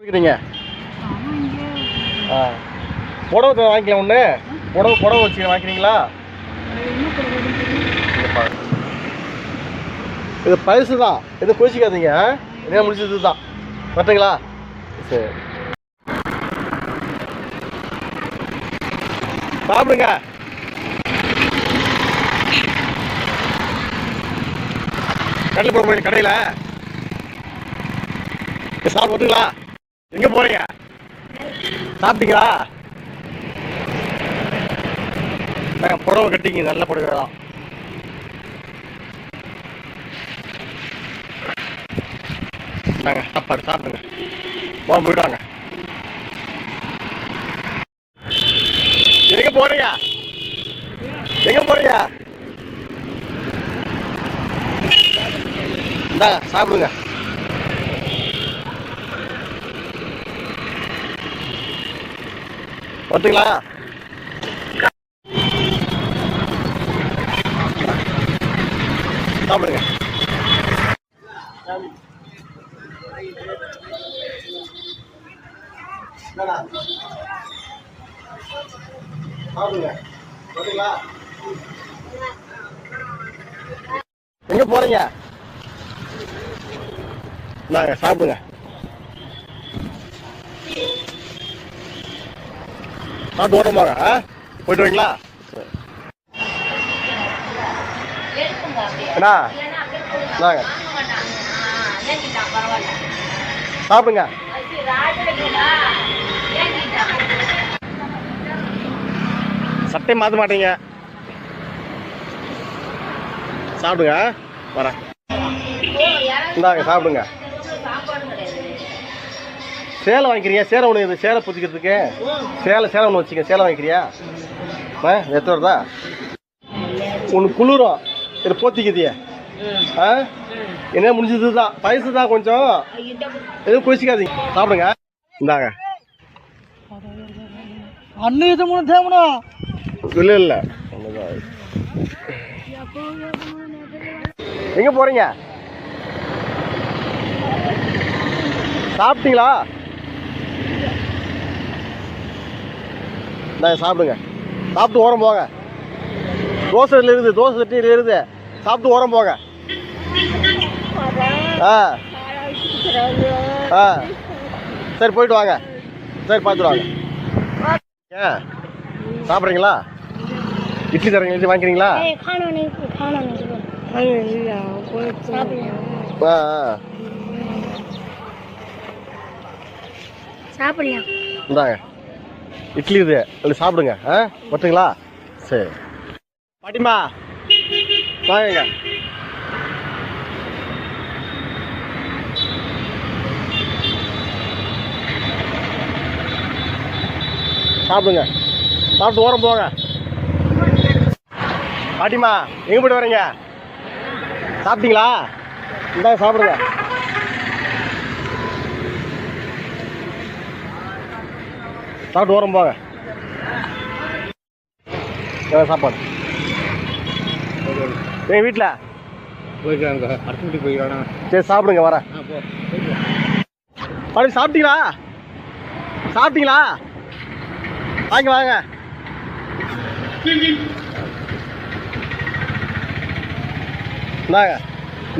இருக்கிறீங்க புடவை வாங்கிக்கலாம் ஒன்று புடவை புடவை வச்சு வாங்கிக்கிறீங்களா. இது பழசு தான் எதுவும் கோச்சிக்காதீங்க. என்ன முடிச்சது தான் கரெக்டுங்களா சரி. சாப்பிடுங்க. கடையில் போட முடியும் கடையில். சாப்பிட்டு வந்துங்களா எங்க போறீங்க? சாப்பிட்டீங்களா? புடவை கட்டிங்க நல்ல புடவை தான். சாப்பாடு சாப்பிடுங்க. போக போயிடுவாங்க எங்க போறீங்க? எங்க போறீங்க? இந்த சாப்பிடுங்க. ஒத்துங்களா சாப்பிடுங்க. சாப்பிடுங்க. எங்க போறீங்க? நாங்க சாப்பிடுங்க. சாப்பிட்டு ஓட்டமாங்க போயிட்டு வரீங்களா? அண்ணா. நாங்க சாப்பிடுங்க. சட்டை மாற்ற மாட்டீங்க. சாப்பிடுங்க வரேன். இந்தாங்க சாப்பிடுங்க. சேலை வாங்கிக்கிறியா? சேலை ஒன்று இது சேலை புதிக்கிறதுக்கு. சேலை சேலை ஒன்று வச்சுக்க. சேலை வாங்கிக்கிறியா? ஆ எத்தனை வருதா? ஒன்று குளிரும். இது போத்திக்குதியே. ஆ? என்ன முடிஞ்சது தான் வயசு தான் கொஞ்சம்? எதுவும் குளிச்சிக்காதீங்க. சாப்பிடுங்க. இந்தாங்க. அண்ணன் இது மூணு தேவனா? இல்லை இல்லை. எங்கே போகிறீங்க சாப்பிட்டீங்களா? இந்த சாப்பிடுங்க. சாப்பிட்டு ஓரம் போங்க. தோசையில் இருக்குது தோசை சட்டியில் இருக்குது. சாப்பிட்டு ஓரம் போங்க. ஆ. ஆ. சரி போயிட்டு வாங்க. சரி பார்த்துட்டு வாங்க. ஏ சாப்பிட்றீங்களா? இட்லி தரீங்க இட்லி வாங்கிக்கிறீங்களா? ஆ ஆ. சாப்பிடலாம் இந்தாங்க. இட்லி இது. இல்லை சாப்பிடுங்க ஆ? ஒட்டுங்களா சரி. பாட்டிமா வாங்க சாப்பிடுங்க. சாப்பிட்டு ஓரம் போங்க. பாட்டிமா எங்கே போய்ட்டு வரீங்க? சாப்பிட்டீங்களா? இந்தாங்க சாப்பிடுங்க. சாப்பிட்டு ஓரம் போங்க. சாப்பாடு. எங்கள் வீட்டில் போய்க்கிறாங்க அடுத்த வீட்டுக்கு போய்க்கிறானா சரி சாப்பிடுங்க வரேன். ஆ போ. பாட்டி சாப்பிட்டீங்களா? சாப்பிட்டீங்களா? வாங்க வாங்க. இந்தாங்க.